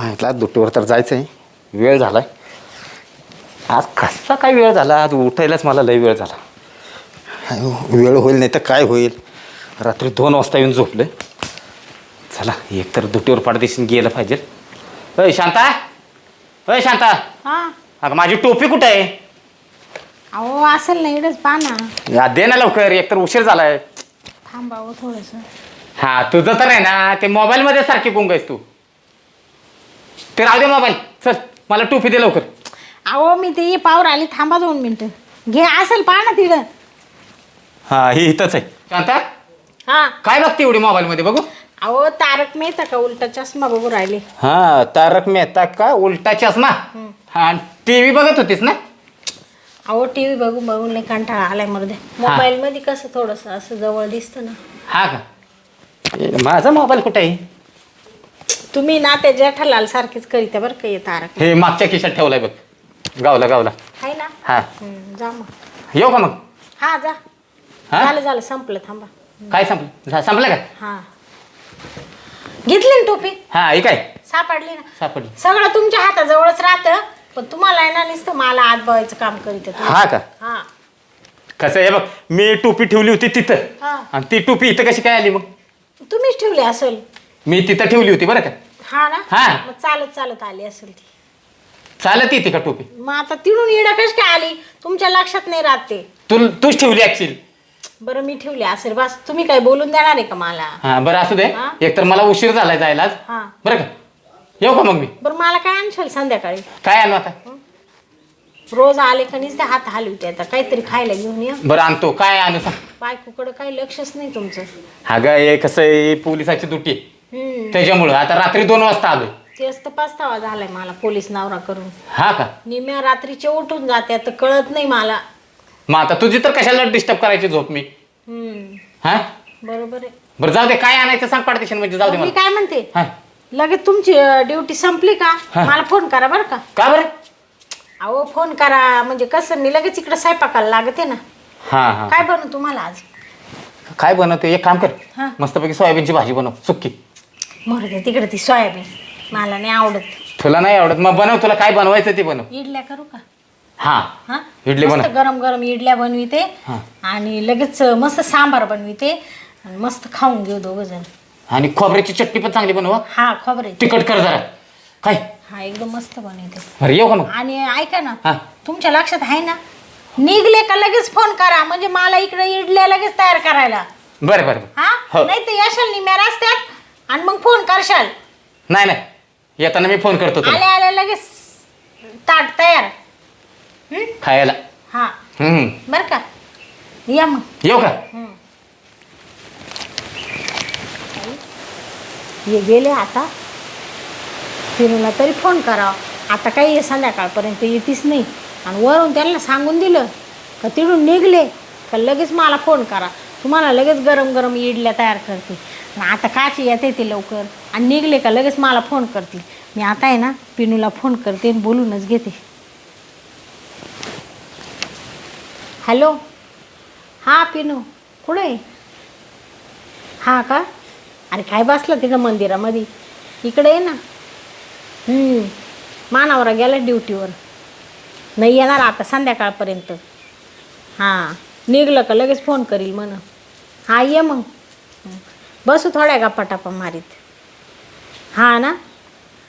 म्हटलं दुट्टीवर तर जायचं आहे वेळ झालाय. आज कसा काय वेळ झाला? आज उठायलाच मला लई वेळ झाला. अयो, वेळ होईल नाही तर काय होईल? रात्री दोन वाजता येऊन झोपले. चला एक तर दुट्टीवर पाडदेशीन गेलं पाहिजे. अय शांता! अय शांता! हा? अगं माझी टोपी कुठे आहे? अहो असेल ना इकडेच पहा ना. या, दे ना लवकर. एक तर उशीर झालाय. थांबावं थोडस. हा तुझं तर आहे ना ते मोबाईलमध्ये सारखी गुंग आहेस तू. ते राहू दे मोबाईल चल मला टोपी दे लवकर. अहो मी ते पावर आली थांबा दोन मिनिटं. घे असेल पहा ना तिकडं हा ही इथंच आहे. शांता? हा. काय बघते एवढी मोबाईलमध्ये बघू? अहो तारक मेहता का उलटा चष्मा बघू राहिले. हा तारक मेहता का उलटा चष्मा? हा टी व्ही बघत होतीस ना? अहो टी व्ही बघू बघून लय कंटाळा आलाय मरदे मोबाईल मध्ये कसं थोडस असं जवळ दिसतं ना. हा का? माझा मोबाईल कुठे आहे? तुम्ही ना ते जेठालाल सारखीच करीत बरं का ये तारक. हे मागच्या खिशात ठेवलाय बघ. गावला गावला. आहे ना? हा. हम्म, जा मग. येऊ का मग? हा जा. हा? झालं झालं संपलं थांबा. काय संपलं? झा- संपलं का? हा. घेतली ना टोपी? हा हे काय? सापडली ना? सापडली. सगळं तुमच्या हाताजवळच राहतं पण तुम्हाला आहे ना नुसतं मला आत बवायचं काम करीत. हा का? हा. कसं आहे बघ मी टोपी ठेवली होती तिथं. हा. आणि ती टोपी इथं कशी काय आली मग? तुम्हीच ठेवली असेल. मी तिथं ठेवली होती बरं का? हा ना? हा. मग चालत चालत आली असेल ती. चालत येते का टोपी? मग आता तिडून येडा कशी काय आली? तुमच्या लक्षात नाही राहत ते. तू तूच ठेवली ऍक्च्युअली बरं मी ठेवली असेल. बस तुम्ही काय बोलून देणार आहे का मला? हा बरं असू दे. हा. एक तर मला उशीर झालाय जायला आज हा. बरं का? येऊ का मग मी? बरं मला काय आणशाल संध्याकाळी? काय आणू आता? रोज आले का नुसते हात हलवते आता काहीतरी खायला घेऊन या. बरं आणतो. काय आणू सांग? बायकोकडं काही लक्षच नाही तुमचं. अगं हे कसं आहे पोलिसाची दुटी. हम्म. त्याच्यामुळं आता रात्री दोन वाजता आलोय. तेच तर पस्तावा झालाय मला पोलीस नवरा करून. हा का? निम्या रात्रीचे उठून जाते तर कळत नाही मला. मग आता तुझी तर कशाला डिस्टर्ब करायची झोप मी? हम्म. हा? बरोबर आहे. बरं जाऊ दे काय आणायचं सांग पार्टिशन म्हणजे जाऊ दे मी मला. काय म्हणते? हा. लगेच तुमची ड्युटी संपली का. मला फोन करा बरं का. का बरं? अहो फोन करा. म्हणजे कसं मी लगेच इकडे स्वयंपाकाला लागते ना. हा हा. काय बनू तुम्हाला आज? काय बनवते? एक काम कर. मस्तपैकी सोयाबीनची भाजी बनव. सुक्की. मरू दे तिकडे ती सोयाबीन. मला नाही आवडत. तुला नाही आवडत? मग बनव तुला काय बनवायचं ते बनव. इडल्या करू का? हा. हा? इडली मस्त बनव. गरम गरम इडल्या बनविते. हा. आणि लगेच मस्त सांबार बनविते. आणि मस्त खाऊन घेऊ दोघ जण. आणि खोबऱ्याची चटणी पण चांगली बनव हा. हा खबर तिखट कर जरा. काय? हा एकदम मस्त बनवते. बरं येऊ का मग? आणि ऐका ना हा. तुमच्या लक्षात आहे ना? निघले का लगेच फोन करा म्हणजे मला इकडे इडल्या लगेच तयार करायला. बरं बरं बरं. हा? हो. नाही तर यशाल निम्या रस्त्यात आणि मग फोन करशाल. नाही नाही. येताना मी फोन करतो तुला. आले आले लगेच ताट तयार. हं? खायला. हा. हम्म. बर का? या मग. येऊ का? हं. गेले आता. फिरूला तरी फोन करावा आता काही संध्याकाळपर्यंत येतीच नाही. आणि वरून त्यांना सांगून दिलं का तिडून निघले का लगेच मला फोन करा. तुम्हाला लगेच गरम गरम इडल्या तयार करते आता काची येते ते लवकर. आणि निघले का लगेच मला फोन करतील. मी आता आहे ना पिनूला फोन करते आणि बोलूनच घेते. हॅलो? हां पिनू. कुठं आहे? हां का? अरे काय बसलं तिथं मंदिरामध्ये? इकडे आहे ना. हम्म. मानावरा गेला ड्युटीवर. नाही येणार आता संध्याकाळपर्यंत. हां. निघलं का लगेच फोन करील म्हण. हां ये मग. हं. बसू थोड्या गप्पा टप्पा मारीत. हां ना?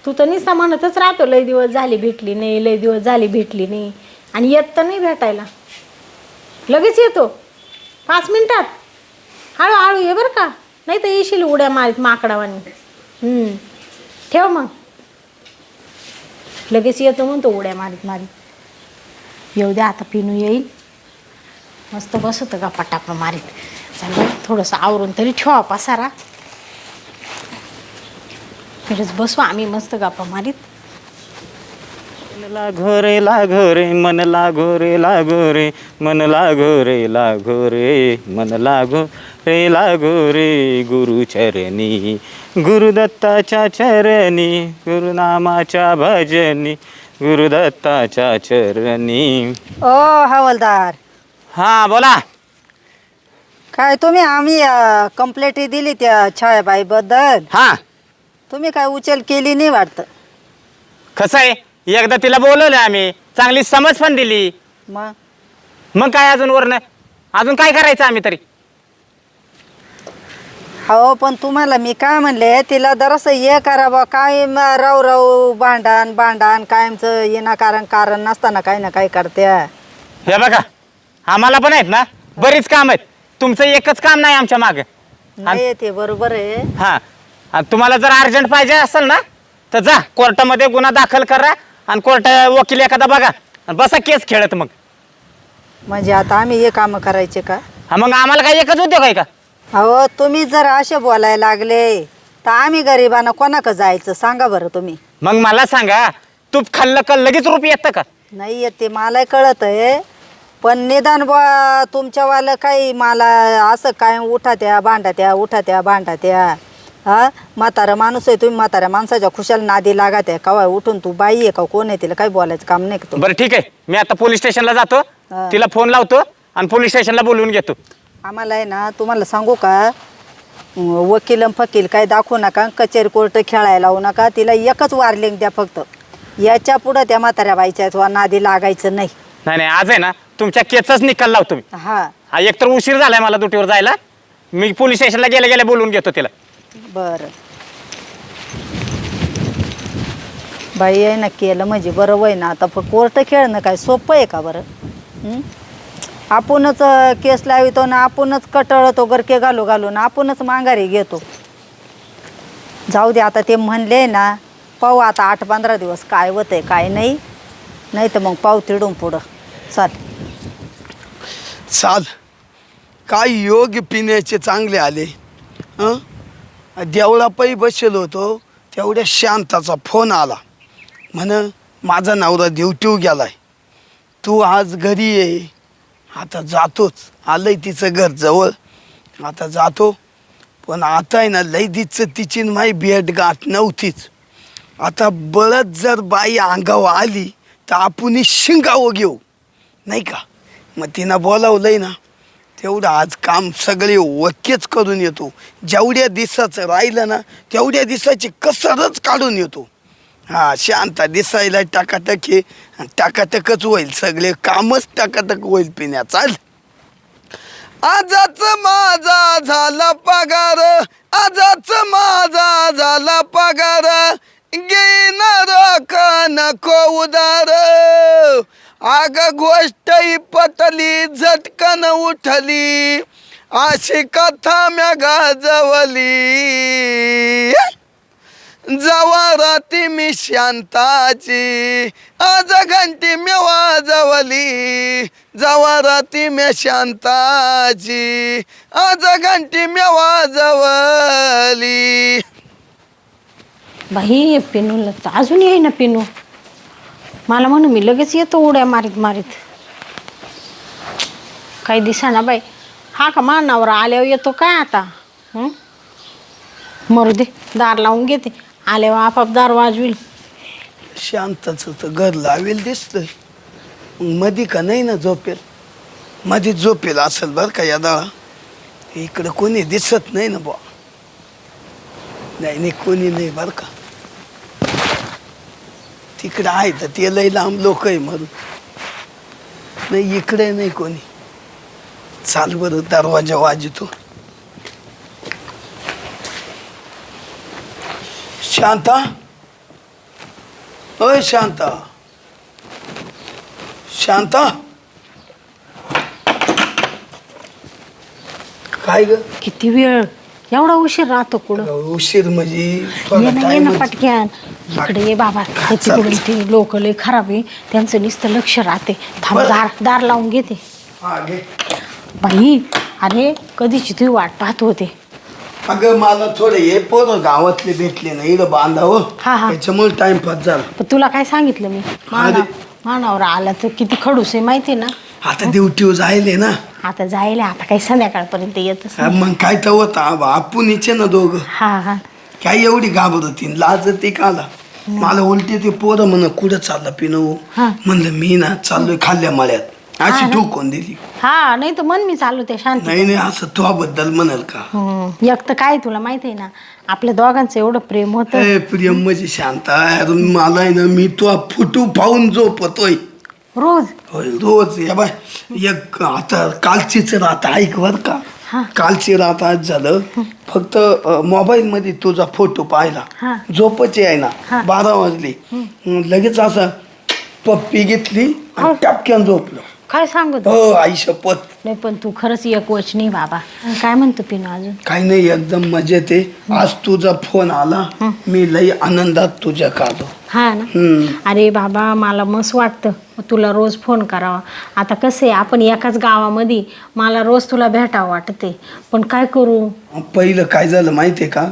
तू तर निसा म्हणतच राहतो लय दिवस झाली भेटली नाही लय दिवस झाली भेटली नाही. आणि येत तर नाही भेटायला. लगेच येतो. पाच मिनिटात. हळूहळू ये बरं का. नाही तर येशील उड्या मारीत माकडावानी. ठेव मग. लगेच येतो म्हणतो उड्या मारीत मारीत. येऊ द्या आता पिनू येईल. मस्त बसवतं का पटापा मारीत. चांगलं थोडंसं आवरून तरी ठेवा पसारा. फिरच बसू आम्ही मस्त गप्पा मारीत. मन लागो रे लागो रे मन लागो रे लागो रे मन लागो रे लागो रे मन लागो रे लागो रे गुरुचरणी गुरुदत्ताच्या चरणी गुरुनामाच्या भजनी गुरुदत्ताच्या चरणी. ओ हवालदार. हा बोला. काय तुम्ही आम्ही कंप्लेंट दिली त्या छायाबाईबद्दल? हा. तुम्ही काय उचल केली नाही वाटतं? कसं आहे? एकदा तिला बोलवलं आम्ही. चांगली समज पण दिली. मग? मग काय अजून वरनं? अजून काय करायचं आम्ही तरी? हो पण तुम्हाला मी काय म्हणले तिला जरासं हे करा बा काय म राव राव भांडण भांडण कायमचं येणाकारण कारण नसताना काही ना काही करत्या हे बघा आम्हाला पण आहेत ना बरीच काम आहेत. तुमचं एकच काम नाही आमच्या मागे. नाही ते बरोबर आहे. हा आणि तुम्हाला जर अर्जंट पाहिजे असेल ना तर जा कोर्टामध्ये गुन्हा दाखल करा आणि कोर्ट वकील एखादा बघा आणि बसा केस खेळत मग. म्हणजे आता आम्ही हे कामं करायचे का? हा मग आम्हाला काय एकच उद्योग आहे का? अहो तुम्ही जर असे बोलायला लागले तर आम्ही गरिबांना कोणाक जायचं? सांगा बरं तुम्ही. मग मला सांगा तूप खाल्लं का लगेच रूप येतं का? नाही येत ते मलाही कळत आहे पण निदान बा तुमच्यावालं काही मला असं काय उठा त्या भांडा त्या उठा त्या भांडा त्या. हा? म्हातारा माणूस आहे तुम्ही म्हाताऱ्या माणसाच्या खुशाल नादी लागत आहे कवा उठून तू बाई आहे का कोण आहे तिला? काही बोलायचं काम नाही का तू बरं ठीक आहे. मी आता पोलीस स्टेशनला जातो. हा. तिला फोन लावतो आणि पोलीस स्टेशनला बोलवून घेतो. आम्हाला आहे ना तुम्हाला सांगू का? वकील अन फकील काही दाखवू नका कचेरी कोर्ट खेळायला लावू नका तिला एकच वारलिंग द्या फक्त. याच्या पुढं त्या म्हाताऱ्या बाईच्या नादी लागायचं नाही. नाही नाही आज आहे ना तुमच्या केसच निकाल लावतो मी. हा. हा एकतर उशीर झालाय मला ड्युटीवर जायला. मी पोलीस स्टेशनला गेल्या गेल्या बोलवून घेतो तिला. बरं. बाई आहे ना केलं म्हणजे बरं वय ना आता कोर्ट खेळणं काय सोपं आहे का बरं? हं? आपणच केस लावितो ना आपणच कटळतो गरके घालू घालून. आपणच माघारी घेतो. जाऊ दे आता ते म्हणले ना पाहू आता आठ पंधरा दिवस काय होत आहे काय नाही. नाही तर मग पाऊ तिडून पुढं. चाल. चाल काय योग पिण्याचे चांगले आले जेवढा देवळापायी बसलो होतो तेवढ्या शांताचा फोन आला. म्हण माझा नवरा ड्युटीव गेलाय. तू आज घरी ये. आता जातोच. आलंय तिचं घर जवळ. आता जातो. पण आता आहे ना लई दिचं तिची माही माई भेट गाठ नव्हतीच. आता बळत जर बाई अंगावर आली तर आपण शिंगावं घेऊ. नाही का? मग तिनं बोलावलंय ना तेवढं आज काम सगळे वक्यच करून येतो. जेवढ्या दिवसाचं राहिलं ना तेवढ्या दिवसाची कसरच काढून येतो. हा शांता दिसायला टाकाटक हे आणि टाकाटकच होईल सगळे. कामच टाकाटक होईल पिण्या. चाल. आजाच माझा झाला पगार. आजाच माझा झाला पगार. घेणार का नको उदार. आग गोष्ट पटली झटकन उठली. अशी कथा म्या गाजवली. जवाराती मी शांताची आज घंटी मी वाजवली. जवाराती मी शांताची आज घंटी मी वाजवली. बाई पिनूला तर अजून येई ना पिनू. मला म्हणून मी लगेच येतो उड्या मारीत मारीत. काही दिसा ना बाई. हा का मानावर आल्यावर येतो काय आता? हं? मरू दे दार लावून घेते. आल्यावर आपाप दार वाजवील. शांतच तर घर लावेल दिसतंय. मग मधी का नाही ना झोपेल? मधी झोपेल असेल बरं का या इकडं कोणी दिसत नाही ना बुवा. नाही नाही कोणी नाही बरं का. तिकडं आहे तर ते लई लांब लोक आहे मरून नाही इकडे नाही कोणी. चाल बरं दरवाजा वाजतो. शांता? अय शांता। शांता? काय ग? किती वेळ? एवढा उशीर राहतो कुठं? उशीर म्हणजे ये ना ये ना. पटक्यान. इकडे ये बाबा. ते लोक लय खराब आहे. त्यांचं नुसतं लक्ष राहते. थांब बरं. दार दार लावून घेते. हा, घे. बाई अरे कधीची तुझी वाट पाहत होते. अगं मला थोडे हे पोरं गावातले भेटले ना इकडं बांधावं. हा, हा. त्याच्यामुळे टाइमपास झाला. पण तुला काय सांगितलं मी. मानावर आला तर किती खडूस आहे माहिती आहे ना? आता ड्युटीवर जायले ना. आता जायला आता काही संध्याकाळपर्यंत येतच हा, नाही. मग काय तर होता आपण इचे ना दोघं. हा हा. काय एवढी घाबरती लाज ते काला मला उलटी ते पोरं म्हण कुठं चाललं पिनो हा. म्हणलं मी ना चाललोय खाल्ल्या मळ्यात. अशी ठोकून दिली. हा नाही तर मन मी चालू ते शांत नाही नाही असं तुझ्याबद्दल म्हणाल का? हम्म. एक तर काय तुला माहीत आहे ना आपल्या दोघांचं एवढं प्रेम होतं. ए प्रियम म्हणजे शांत आहे मला आहे ना मी तो फोटो पाहून झोपतोय. रोज? होय रोज. या बाय एक आता कालचीच रात ऐक बर का. हा. कालची रात आज झालं. फक्त मोबाईल मध्ये तुझा फोटो पाहिला. हा. झोपच आहे ना. बारा वाजली. लगेच असं पप्पी घेतली आणि टपक्यान झोपलो. काय सांगत हो आई शपथ नाही पण तू खरंच एक वचनी बाबा. काय म्हणतो पिनू अजून? काही नाही एकदम मजेत आहे. आज तुझा फोन आला. मी लई आनंदात तुझ्या कालो. हा ना? अरे बाबा मला मस्त वाटतं. तुला रोज फोन करावा. आता कसं आहे आपण एकाच गावामध्ये मला रोज तुला भेटावं वाटते पण काय करू? पहिलं काय झालं माहितीये का?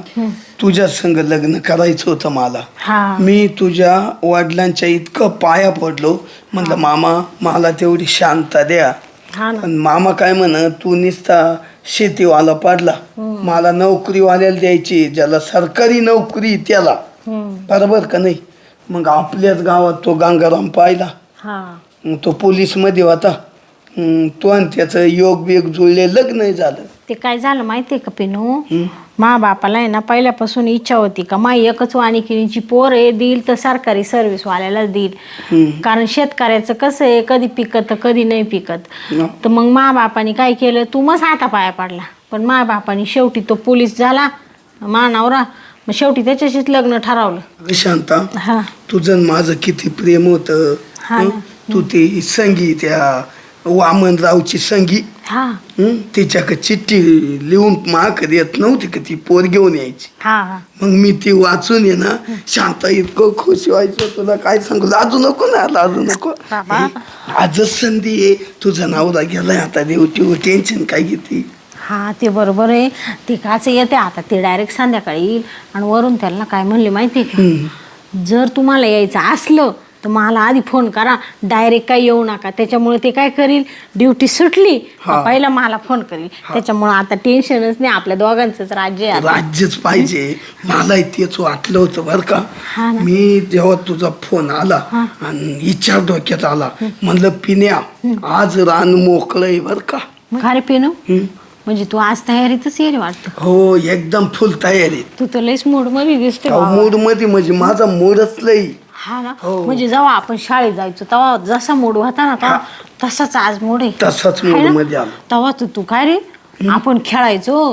तुझ्या संग लग्न करायचं होतं मला. हा. मी तुझ्या वडिलांच्या इतकं पाया पडलो. म्हणलं मामा मला तेवढी शांतता द्या. हा ना. पण मामा काय म्हण तू निसता शेतीवाला पाडला. मला नोकरीवाल्याला द्यायची ज्याला सरकारी नोकरी त्याला. बरोबर का नाही? मग आपल्याच गावात तो गंगाराम पाहिला. हा. मग तो पोलीसमध्ये होता. हम्म, तो आणि त्याचं योग बियोग जुळले लग्न झालं. ते काय झालं माहितीये का पिनू? मा बापाला आहे ना पहिल्यापासून इच्छा होती का मा एकच वाणिकिनीची पोर आहे देईल तर सरकारी सर्व्हिस वाल्यालाच देईल. कारण शेतकऱ्याचं कसं आहे कधी पिकत तर कधी नाही पिकत. तर मग मा बापाने काय केलं तू मग हाता पाया पडला. पण मा बापाने शेवटी तो पोलीस झाला मा नवरा मग शेवटी त्याच्याशीच लग्न ठरवलं. शांता हा. तुझं माझं किती प्रेम होतं. तू ती संगी त्या वामनरावची संगी. हा. हं? तिच्याकडे चिठ्ठी लिहून माक येत नव्हती का ती पोर घेऊन यायची. हा हा. मग मी ती वाचून ये ना शांता इतकं खुश व्हायचं तुला काय सांगू लाजू नको ना लाजू नको. बाबा. हे, आजच संधी आहे तुझा नवरा गेलाय आता देवटी टेन्शन काय घेते? हा ते बरोबर आहे. ते काच येते आता ते डायरेक्ट संध्याकाळी येईल. आणि वरून त्याला काय म्हणले माहिती आहे का जर तुम्हाला यायचं असलं तर मला आधी फोन करा. डायरेक्ट काय येऊ नका. त्याच्यामुळे ते काय करील? ड्युटी सुटली. हा. पहिला मला फोन करील. त्याच्यामुळे आता टेन्शनच नाही. आपल्या दोघांचंच राज्य आहे आता. राज्यच पाहिजे. मला तेच वाटलं होतं बरं का. हा ना. मी जेव्हा तुझा फोन आला आणि इच्छा डोक्यात आला म्हणलं पिण्या आज रान मोकळंय बर का. का रे पेनू हं? म्हणजे तू आज तयारीतच ये रे वाटतं? हो एकदम फुल तयारी. तू तर लयच मूडमध्ये दिसते बाबा. मूडमध्ये म्हणजे माझा मूडच लई. हा ना? हो. म्हणजे जेव्हा आपण शाळेत जायचो तेव्हा जसा मूड होता ना तेव्हा तसाच आज मूड आहे. तसाच मूड ना? मध्ये आला. तेव्हा तू तू काय रे? आपण खेळायचो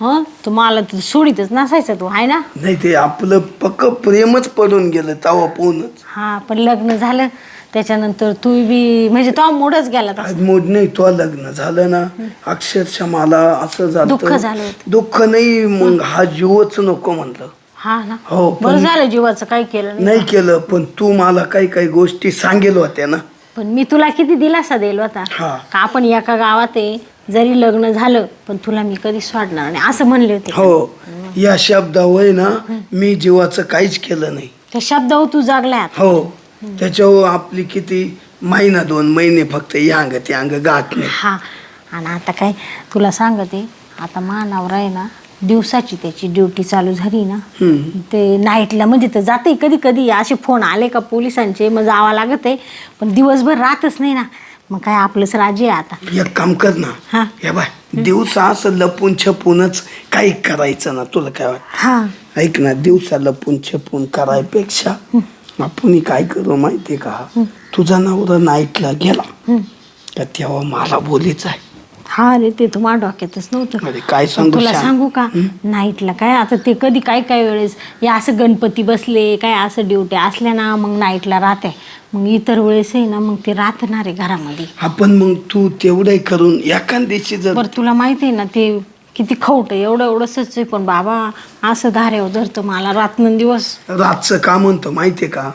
हं? मला तर सोडीतच नसायचं तू आहे ना? नाही ते आपलं पक्क प्रेमच पडून गेलं तवा पोहूनच हा पण लग्न झालं. त्याच्यानंतर तू बी म्हणजे तो मूडच गेला तसा. आज मूड नाही तो लग्न झालं ना. अक्षरशः मला असं झालं दुःख झालं होतं. दुःख नाही मग हा जीवच नको म्हणलं. हा ना? हो, बरं पण- झालं जीवाचं काही केलं नाही. नाही केलं पण तू मला काही काही गोष्टी सांगेल होत्या ना. पण मी तुला किती दिलासा देईल होता? हा. का आपण एका गावात आहे जरी लग्न झालं पण तुला मी कधी सोडणार नाही असं म्हणले होते हो या शब्दावर ना मी जीवाचं काहीच केलं नाही. त्या शब्दावर तू जगलाय आता. हो त्याच्यावर आपली किती महिना दोन महिने फक्त यांग ते अंग गाठ नाही हा आणि आता काय तुला सांगते आता मानावरा आहे ना दिवसाची त्याची ड्युटी चालू झाली ना. ते नाईटला म्हणजे तर जाते कधी कधी असे फोन आले का पोलिसांचे मग जावं लागत आहे. पण दिवसभर राहतच नाही ना. मग काय आपलंच राज्य आहे आता. एक काम कर ना. हा. हे बाय दिवसा असं लपून छपूनच काही करायचं ना तुला काय वाटत? हा. ऐक ना दिवसा लपून छपून करायपेक्षा आपण काय करू माहितीये का? तुझा नवरा नाईटला गेला. का तेव्हा मला बोलीच आहे? हा रे ते तुम्हाला डोक्यातच नव्हतं. अरे काय पण सांगू तुला? सांगू. का? नाईटला काय? आता ते कधी काय काय वेळेस या असं गणपती बसले काय असं ड्युटी असल्या ना मग नाईटला राहते. मग इतर वेळेस आहे ना मग ते राहणार आहे घरामध्ये. आपण मग तू तेवढं करून एखाद्याची जर बरं तुला माहिती आहे ना ते किती खवट आहे एवढं एवढंच आहे पण बाबा असं धाऱ्यावर धरतं मला रात्रंदिवस रातचं का म्हणतो माहितीये का?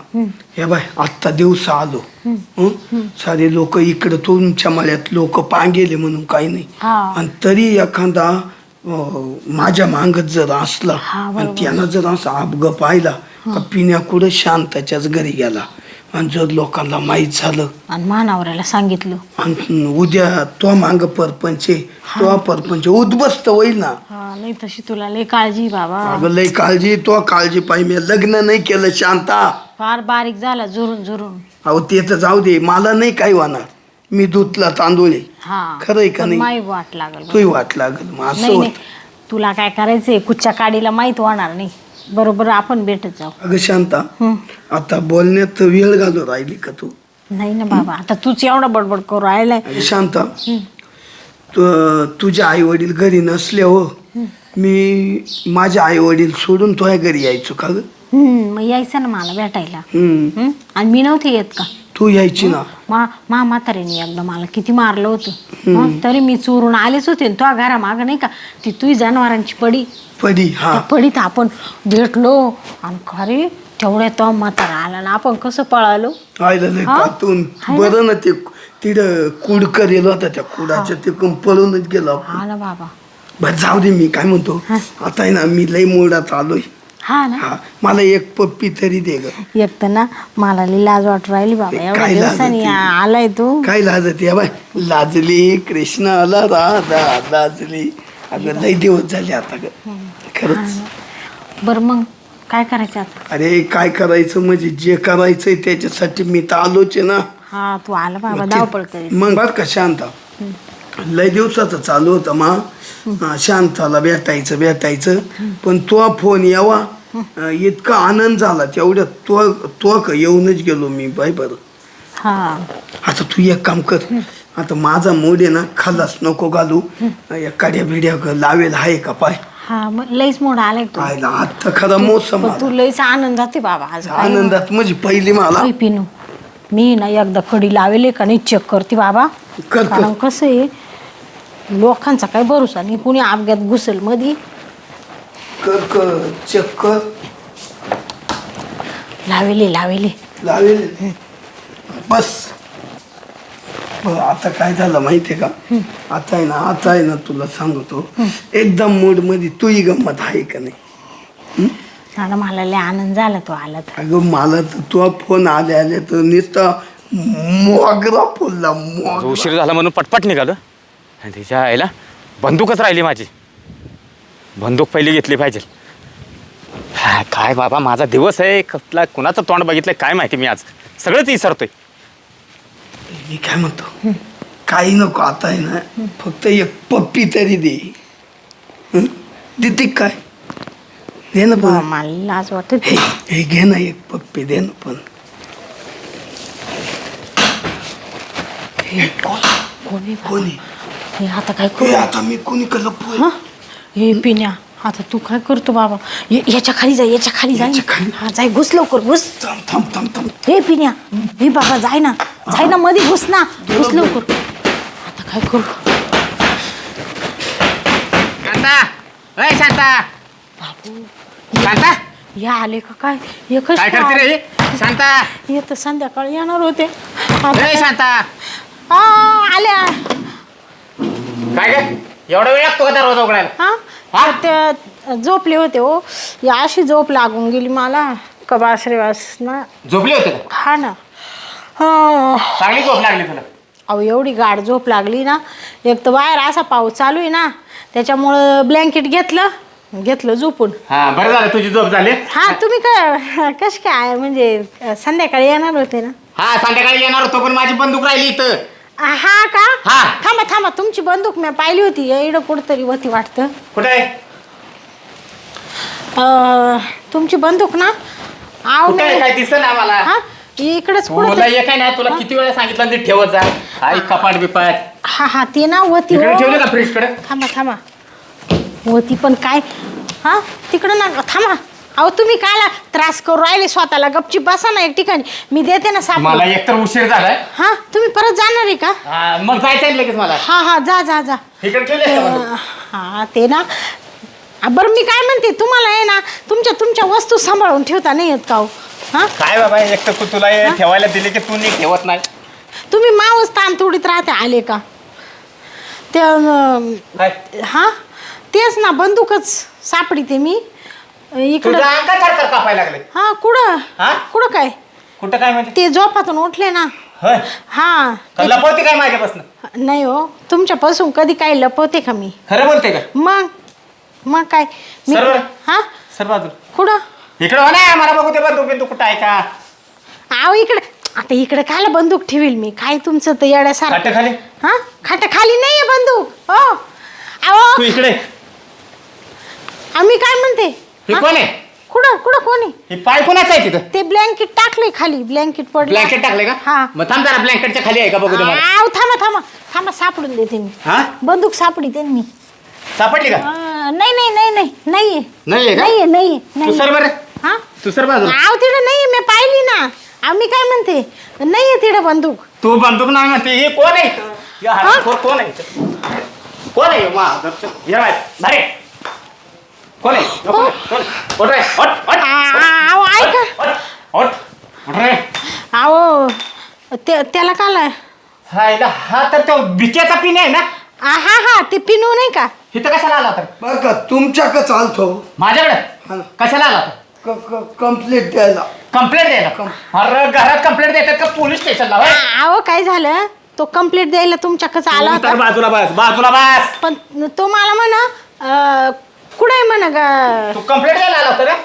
हे बाय आत्ता दिवसा आलो. हं? सारे लोक इकडं तुमच्या मळ्यात लोक पांगेले म्हणून काही नाही. हा. आणि तरी एखादा अं, माझ्या मांगत जर असला हा, आणि. त्यानं जर असा अपघ पाहिला का पिण्या कुठं शांताच्याच घरी गेला? आणि जर लोकांना माहीत झालं आणि मानावऱ्याला सांगितलं. आणि उद्या तो मांग परपंच तो परपंच उद्ध्वस्त होईल ना. हा नाही तशी तुला लय काळजी आहे बाबा. अगं लय काळजी तो काळजी पाहिजे. मी लग्न नाही केलं शांता. फार बारीक झाला जुरून जुरून. अहो ते तर जाऊ दे. मला नाही काही होणार. मी धुतला तांदूळ आहे. हा खरंय का पण नाही? वाट लागल तुही वाट लागत मग असं नाही. नाही होत तुला काय करायचंय? कुच्च्या काडीला माहीत होणार नाही. बरोबर आपण भेटत जाऊ. अगं शांता हं. आता बोलण्यात वेळ घालू राहिली का तू? नाही ना बाबा आता तूच एवढा बडबड करू राहिलाय. अगं शांता तु- तुझे आई वडील घरी नसले हो. मी माझे आई वडील सोडून तुझ्या घरी यायचो का ग? मग यायचं ना मला भेटायला. हम्म. आणि मी नव्हते येत का? तू यायची ना. मा मा म्हातारीने एकदा मला किती मारलं होतं. हं? तरी मी चोरून आलेच होते तो घरा माग नाही का ती तुझी जनावरांची पडी. पडी हा. त्या पडीत आपण भेटलो आणि खरे तेवढ्या तो म्हातारा आला ना आपण कसं पळालो? आयला लय हा? कातून हाय ना? बरं ना ते तिथं कुड करेल होता त्या कुडाच्या ते पळूनच गेलो आपण. ना बाबा. बरं जाऊ दे मी काय म्हणतो. आता आहे ना मी लय मोडात आलोय. हा ना? हा मला एक पप्पी तरी दे ग. एक तर ना मला लई लाज वाटू राहिली बाबा. एवढ्या काय लाज दिवसांनी होती? आ- आलाय तू. काय लाजत? या बाय लाजली कृष्ण आला राधा लाजली. अगं लय दिवस झाले आता ग. खरंच. बर मग काय करायचं आता? अरे काय करायचं? म्हणजे जे करायचंय त्याच्यासाठी मी तर आलोच आहे ना. हा तू आला बाबा धावपळ करीत. मग बर का शांता. लय दिवसाचं चालू होतं मा. हा, शांताला भेटायचं भेटायचं. पण तो फोन यावा अं, इतका आनंद झाला तेवढ्या तो तो का येऊनच गेलो मी बाय बरं. हा. आता तू एक काम कर आता माझा मूड आहे ना खालास नको घालू. या काड्या बिड्या ग- लावेल आहे का पाय? हा मग लईच मोठा आलाय तू. आता खरा मोसम पण तू. लईच आनंदात आहे बाबा आज आनंदात म्हणजे पहिली मला. पिनू. मी ना एकदा कडी लावेले का नाही चेक करते बाबा. कर कारण कर कसं आहे लोकांचा काय भरोसा नाही. कुणी अपघात घुसल मधी. कर कर चेक कर लावेले लावेले. लावेल. बस. आता काय झालं माहितीये का? आता आहे ना आता आहे ना तुला सांगतो. एकदम मूडमध्ये तुही गंमत आहे का नाही? मला लय आनंद झाला तो आला तर. अगं मला तर तुझा फोन आले आले तर नुसता मोगरा फुलला मोगरा. उशीर झाला म्हणून पटपट निघालो? आणि तिच्या आईला बंदूकच राहिली माझी. बंदूक पहिली घेतली पाहिजे. हा काय बाबा माझा दिवस आहे. कसला कुणाचं तोंड बघितलंय काय माहिती मी आज. सगळंच विसरतोय. मी काय म्हणतो? काही नको आता आहे ना फक्त एक पप्पी तरी दे. हं? देते काय? दे ना बा, पण. मला लाज वाटत. हे हे घे ना एक पप्पी दे ना पण. कोणी कोणी? हे आता काय हे करू आता मी कोणी लपू हा? हे पिण्या आता तू काय करतो बाबा? ये- याच्या खाली जाय याच्या खाली जाय. याच्या खाली? हा जाय घुस लवकर घुस. थांब थांब थांब थांब. हे पिण्या हे बाबा जाय ना. जाय ना मध्ये घुस ना. घुस लवकर. आता काय करू? शांता अय शांता. शांता? या आले का काय? एकच काय करते रे शांता. येत संध्याकाळी येणार होते. आता अय काय- शांता. आ, आल्या. काय काय एवढा वेळ लागतो का दरवाजा उघडायला? हा? हा? झोपले होते हो. या अशी झोप लागून गेली मला. कबास रेवास ना. झोपली होते का? हा ना. हा. चांगली झोप लागली तुला. अहो एवढी गाढ झोप लागली ना. एक तर बाहेर असा पाऊस चालू आहे ना. त्याच्यामुळं ब्लँकेट घेतलं. घेतलं झोपून. हा बरं झालं तुझी झोप झाली. हा तुम्ही काय कश काय म्हणजे संध्याकाळी येणार होते ना? हा संध्याकाळी येणार होतो पण माझी बंदूक राहिली इथं. हा का? हा. थांबा थांबा. तुमची बंदूक मी पाहिली होती. इकडं कुठंतरी होती वाटतं. कुठे? आहे अ, तुमची बंदूक ना? आव कुठे आहे? काय? दिसत ना मला हा? इकडंच तुला कुठं एक आहे ना तुला किती वेळा सांगितलं ना ते ठेवत जा. आई कपाट बिपाट. हा हा. ते ना होती ठेवले हो. का फ्रीजकडे? थांबा थांबा. होती पण काय? हा? तिकडं ना थांबा. अहो तुम्ही काय त्रास करू राहिले स्वतःला. गपचीप बसा ना एक ठिकाणी. मी देते ना साप. मला एकतर उशीर झालाय. हा तुम्ही परत जाणार आहे का? हा, मग जायचं आहे लगेच मला. हा हा जा जा जा? अं, हा ते ना. आ, बरं मी काय म्हणते तुम्हाला आहे ना तुमच्या तुमच्या वस्तू सांभाळून ठेवता नाही येत का हो? हा? काय बाबा एक तर तुला हे ठेवायला दिले की तू नाही ठेवत नाही. तुम्ही मावस ताण तोडीत राहते आले का? ते अं, काय? हा? तेच ना बंदूकच सापडी ते मी. तुझं इकडं. अंग का थरथर कापायला लागले. हा कुठं? हा? कुठं काय? कुठं काय म्हणजे? ते झोपातून उठले ना. होय? हा. का लपवते काय माझ्यापासून? नाही हो तुमच्यापासून कधी काही लपवते का मी? खरं बोलते का? मग मग काय? मी सरळ. हा? सर बाजू कुठं? इकडे हो ना मला बघू ते बंदूक बिंदूक कुठं आहे का? आव इकडे. आता इकडे कायला बंदूक ठेवील मी. काय तुमचं तर येड्यासारखं? खाटाखाली हा? खाट खाली नाहीये बंदूक. हो. तू अहो इकडे आम्ही काय म्हणते? हे? कोण आहे? कुठं कुठं कोणी हे पाय कोणाचं आहे तिथं? ते ब्लँकेट टाकले खाली ब्लँकेट पडलं. ब्लँकेट टाकले का? हा. मग थांब जरा ब्लँकेटच्या खाली आहे का बघू तुम्हाला? आव, थांबा थांबा. थांबा सापडून देते मी. हा? बंदूक सापडी ते मी सापडली का? नाही नाही नाही नाही. नाहीये. नाहीये का? नाहीये नाहीये तू. सर बरं? हा? तू सर बाजू आव तिकडे नाहीये मी पाहिली ना. आम्ही काय म्हणते? नाहीये तिकडे बंदूक. तू बंदूक नाही म्हणते हे कोण आहे इथं? हे? कोण आहे इथं? कोण आहे? मा-. कोण आहे? यो, कोण आहे? कोण आहे? उठ रे, उठ, उठ, आ- आव, उठ, ऐका. उठ, उठ, उठ रे. आहो ते त्याला काला हा याला हा तर तो बिक्याचा पिन आहे ना? हा हा ते पिनू नाही का? इथं कशाला आला होता बरं का तुमच्याकडे चालतो माझ्याकडे? हा. कशाला आला कंप्लीट द्यायला. कंप्लेंट द्यायला? अरे घरात कंप्लेंट देतात का पोलीस स्टेशनला होय? आहो काय झालं? तो कंप्लीट द्यायला तुमच्याकडे आला तू तर होता. बाजूला बस बाजूला बस. पण तो मला म्हणा म्हणा गा तू कंप्लेंट द्यायला आला होता का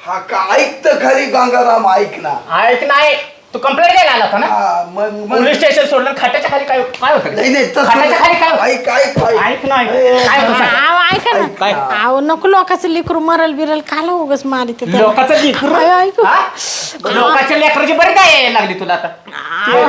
हा का? ऐक तर खरी गंगाराम ऐक ना. ऐक नाही तू कंप्लेंट द्यायला आला होता ना? हा मग मग- पोलीस स्टेशन सोडलं आणि खाट्याच्या खाली काय काय होतं? नाही नाही खाली काय होतं? ऐक ऐक ऐक. ना ऐक. काय होतं? सांग? आहो ऐका काय? ना. आहो नको लोकांचं लेकरू मरल बिरल काला उगच मारित लोकांचं लेकरू? ऐकू. हा? लोकांच्या लेकराची बरी काय यायला लागली तुला आता?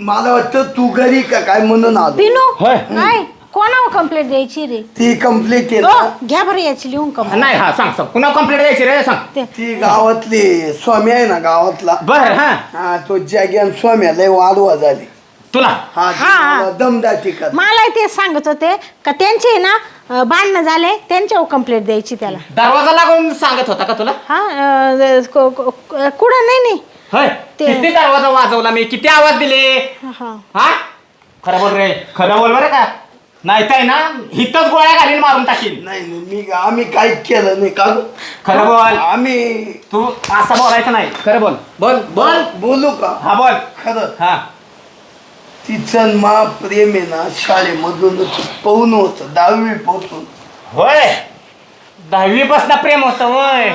मला वाटतं तू घरी का काय म्हणून आलो? होय. काय? कोणावर कंप्लेंट द्यायची रे? ती कंप्लीट हो ना घ्या बरं याची लिहून कंप्लेंट नाही हा सांग सांग. पुन्हा कंप्लेंट द्यायची रे? सांग. ती गावातली स्वामी आहे ना गावातला. बर हा. हा तो जॅग्यान स्वाम्या लय वाढवा झाली. तुला? हा ती हा. मला दमदाटी कर मला ते सांगत होते का त्यांचे ना अं, भांडणं झाले त्यांच्यावर कंप्लेंट द्यायची त्याला. दरवाजा लागून सांगत होता का तुला? हा अं, को- को- को- कुठं? नाही नाही. होय. ते- किती दरवाजा वाजवला मी किती आवाज दिले? हा. हा? खरं बोल रे खरं बोल बरं का. नाही तर ना हिथच गोळ्या घालीन मारून टाकीन. नाही नाही मी आम्ही काही केलं नाही का ग? खरं बोल. आम्ही तू असं बोलायचं नाही. खरं बोल. बोल बोल. बोलू का? हा बोल. खरं. हा. तिचं मा प्रेम आहे ना शाळेमधूनच पाहून होतं दहावी पासून. होय. दहावी पासन प्रेम होत होय.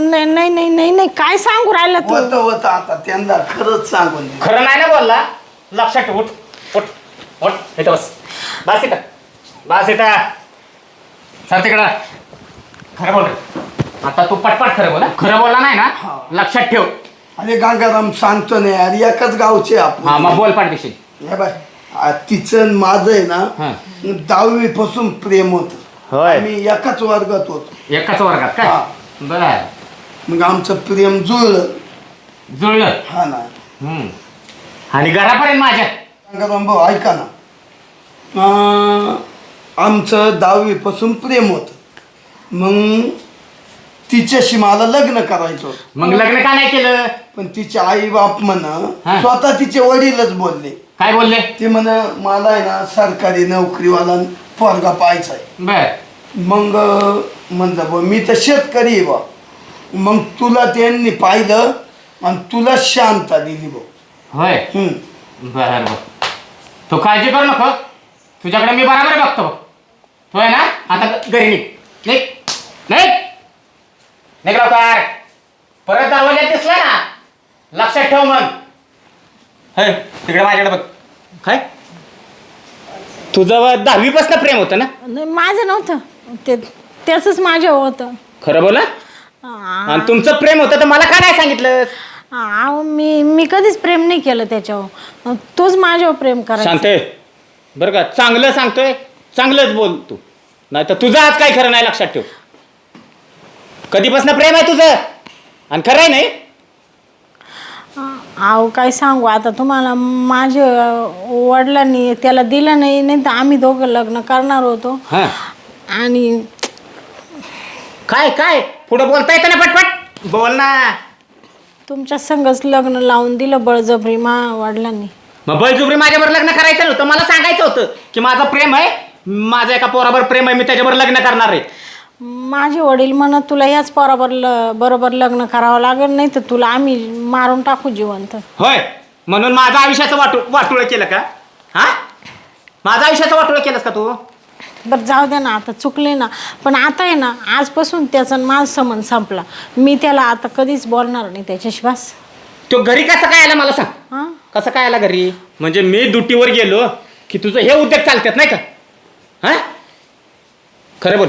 नाही नाही नाही नाही नाही काय सांगू राहिला तू? होत होत आता त्यांना खरंच सांगून दे. खरं नाही ना बोलला? लक्षात ठेव. उठ उठ. उठ इथं बस बस इथं बस इथं सर तिकडं. खरं बोल. रे. आता तू पटपट खरं बोल? खरं बोलला नाही ना? लक्षात ठेव. अरे गंगाराम सांगतो ना यार एकाच गावचे हा आपण मग बोल पाठ देशील हे बाय आ, तिचं आणि माझं आहे हा. ना दहावी पासून प्रेम होत. होय. आम्ही एकाच वर्गात होतो. एकाच वर्गात काय हा. बरं. मग आमचं प्रेम जुळलं. जुळलं? हा ना. हम्म. आणि घरापर्यंत माझ्या? गंगाराम भाऊ ऐका ना. आमचं दहावी पासून प्रेम होत. मग तिच्याशी मला लग्न करायचं होतं. मग लग्न का नाही केलं? पण तिचे आई बाप म्हण हा. स्वतः तिचे वडीलच बोलले. काय बोलले? ते म्हण मला आहे ना सरकारी नोकरीवाला पोरगा पाहायचा आहे. बर. मग म्हणलं बा मी तर शेतकरी आहे बा. मग तुला त्यांनी पाहिलं आणि तुला शांता दिली बा. होय. हम्म. बर बर. तू काळजी करू नको. तुझ्याकडे मी बरोबर बघतो. आहे ना? आता घरी निघ. निघ. निघ. निघ लवकर. परत दरवाज्यात दिसला ना? लक्षात ठेव मग. हे तिकडे माझ्याकडे बघ. काय? तुझं दहावी पासून प्रेम होतं ना? नाही, माझं नव्हतं. ते त्याच माझ्या होतं. खरं बोला? आणि तुमचं प्रेम होतं तर मला का नाही सांगितलं मी मी कधीच प्रेम नाही केलं त्याच्यावर. तोच माझ्यावर प्रेम करायचा. शांते बरं का? चांगलं सांगतोय चांगलंच बोल तू. नाही तर तुझं आज काय खरं नाही लक्षात ठेव. कधीपासून प्रेम आहे तुझं? आणि खरं आहे नाही? आहो काय सांगू? आता तुम्हाला माझ्या वडिलांनी त्याला दिलं नाही नाही तर आम्ही दोघं लग्न करणार होतो. हां. आणि काय काय? पुढं बोलता येतं ना पटपट? बोल ना. तुमच्या संगच लग्न लावून दिलं बळजबरी मा वडिलांनी. मग बळजुबरी माझ्यावर लग्न करायचं नव्हतं. मला सांगायचं होतं की माझं प्रेम आहे माझं एका पोरावर प्रेम आहे मी त्याच्यावर लग्न करणार आहे. माझे वडील म्हणत तुला ह्याच बरोबर ल बरोबर लग्न करावं लागेल नाही तर तुला आम्ही मारून टाकू जिवंत. होय. म्हणून माझं आयुष्याचं वाटू वाटोळं केलं का? हा? माझं आयुष्याचं वाटोळं केलंस का तू? बरं जाऊ दे ना आता चुकले ना. पण आता आहे ना आजपासून त्याचा माझ संबंध संपला. मी त्याला आता कधीच बोलणार नाही त्याच्याशी बस. तो घरी कसं काय आला मला सांग. हा? कसं काय आला घरी? म्हणजे मी ड्युटीवर गेलो की तुझं हे उद्योग चालतात नाही का? हा? खरं बोल.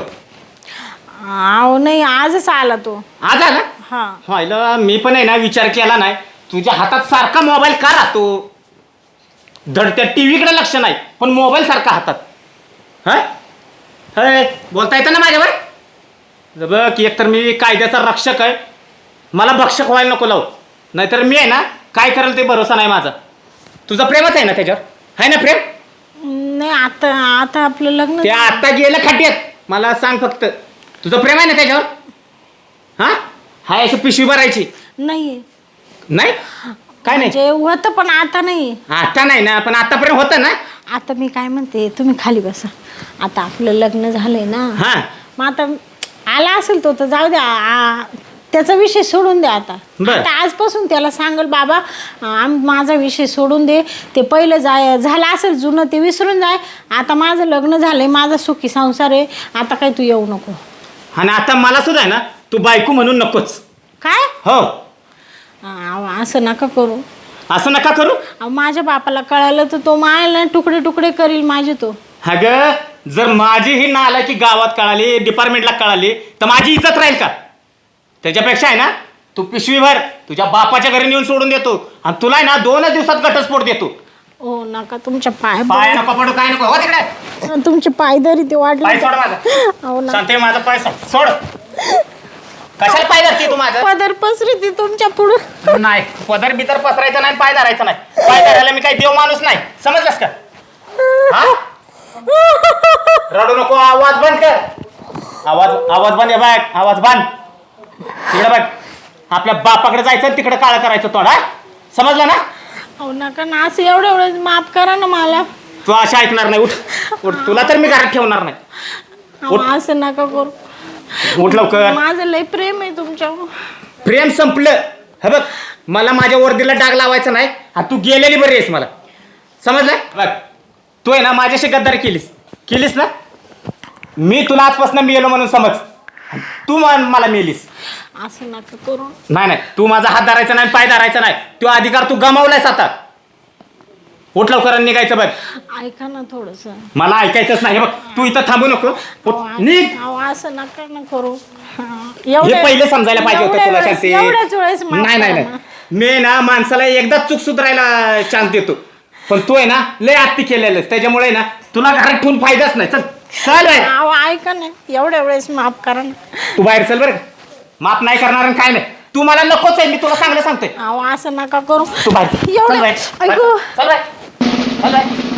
अहो नाही आजच आला तो. आज आला? हा. व्हायला मी पण आहे ना विचार केला नाही. तुझ्या हातात सारखा मोबाईल का राहतो? धडत्या टी व्हीकडे लक्ष नाही पण मोबाईल सारखा हातात. हा? हय, बोलता येतं ना माझ्यावर? बघ एकतर मी कायद्याचा रक्षक आहे. मला भक्षक व्हायला नको लावू. नाहीतर मी आहे ना काय करेल ते भरोसा नाही माझा. तुझं प्रेमच आहे ना त्याच्यावर? आहे ना प्रेम? नाही आता आता आपलं लग्न ते आता गेलं खड्ड्यात मला सांग फक्त. तुझं प्रेम आहे ना त्याच्यावर? हा? हाय अशी पिशवी भरायची. नाही. नाही? काय नाही? म्हणजे होतं पण आता नाही. आता नाही ना पण आतापर्यंत होतं ना? आता मी काय म्हणते तुम्ही खाली बसा. आता आपलं लग्न झालंय ना. हा. मग आता आला असेल तो तर जाऊ द्या. आ- त्याचा विषय सोडून द्या आता. बरं. आता आजपासून त्याला सांगल बाबा आम माझा विषय सोडून दे. ते पहिलं जाय झालं असेल जुनं ते विसरून जाय. आता माझं लग्न झालंय माझा सुखी संसार आहे. आता काही तू येऊ नको. आणि आता मला सुद्धा आहे ना तू बायको म्हणून नकोच. काय? हो. अहो, असं नका करू. असं नका करू? अहो, माझ्या बापाला कळालं तर तो मायला तुकडे तुकडे करील माझे तो. हा ग जर माझी ही नालायकी गावात कळाली डिपार्टमेंटला कळाली तर माझी इज्जत राहील का? त्याच्यापेक्षा आहे ना तू पिशवी भर तुझ्या बापाच्या घरी नेऊन सोडून देतो. आणि तुला आहे ना दोनच दिवसात घटस्फोट देतो. ओ नका तुमच्या पाय पाय नको पडू काय नको. हो तिकडे. तुमचे पाय धरी ते पाय सोड माझा. ना. शांती माझा पाय सोड. सोड. कशाला पाय धरते तू माझा? पदर पसरी ती तुमच्या पुढं. नाही पदर बिदर पसरायचा नाही पाय धरायचा नाही. पाय धरायला मी काही देव माणूस नाही. समजलंस का? हा? रडू नको आवाज बंद कर. आवाज आवाज बंद आहे बघ आवाज बंद. तिकडे बघ. आपल्या बापाकडे जायचं आणि तिकडे काळा करायचं तोडा समजलं ना? अहो नका ना असं एवढं एवढं माफ करा ना मला. तू अशा ऐकणार नाही उठ. उठ तुला तर मी घरात ठेवणार नाही. अहो, असं नका करू. उठ लवकर. माझं लय प्रेम आहे तुमच्यावर. प्रेम संपलं. हे बघ मला माझ्या वर्दीला डाग लावायचा नाही आणि तू गेलेली बरी आहेस मला. समजलं? बघ तू आहे ना माझ्याशी गद्दारी केलीस. केलीस ना? मी तुला आजपासून मेलो म्हणून समज. तू म- मला मेलीस. असं नका करू. नाही नाही तू माझा हात धरायचा नाही पाय धरायचा नाही. तो अधिकार तू गमावलायस आता. उठ लवकर आणि निघायचं बघ. ऐका ना थोडस. मला ऐकायचंच नाही. हे बघ तू इथं थांबू नको. उठ, निघ. असं नका ना करू. हा. पहिले समजायला पाहिजे होतं तुला शांती. एवढ्याच वेळेस माफ नाही नाही करा नाही. मी ना माणसाला एकदा चूक सुधारायला चान्स देतो. पण तू आहे ना लय आत्ती केलेलंस त्याच्यामुळे ना तुला घरात ठेवून फायदाच नाही. चल. चल बाहेर. अहो, ऐका ना एवढ्या वेळेस माफ करा ना तू बाहेर चल बरं का. माफ नाही करणार आणि काय नाही तू मला नकोच आहे मी तुला चांगलं सांगतोय अहो असं नका करू तू बाहेर चल. चल एवढं बाहेर. ऐकू चल बाहेर. चल बाहेर.